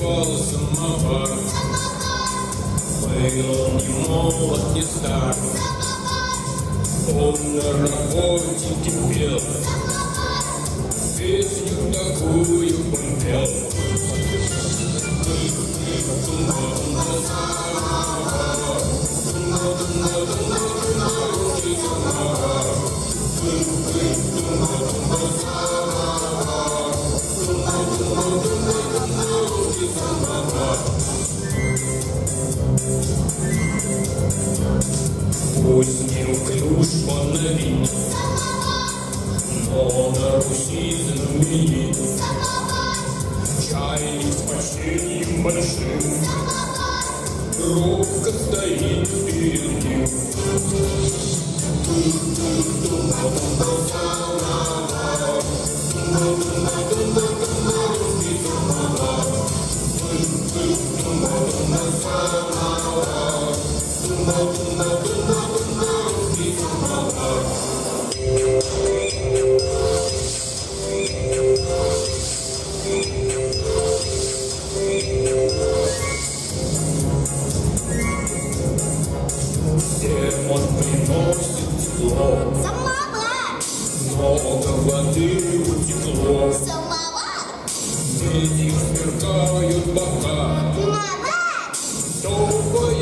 голосом мавар Был не молод, не стар Он на работе кипел. Песню Пусть неуклюж фонарит, но на Руси знаменит. Чайник с почтением большим, робко стоит перед ним. Всем он приносит тепло, Самовар! много воды утекло. Самовар! Дети сверкают бока, Самовар! Топая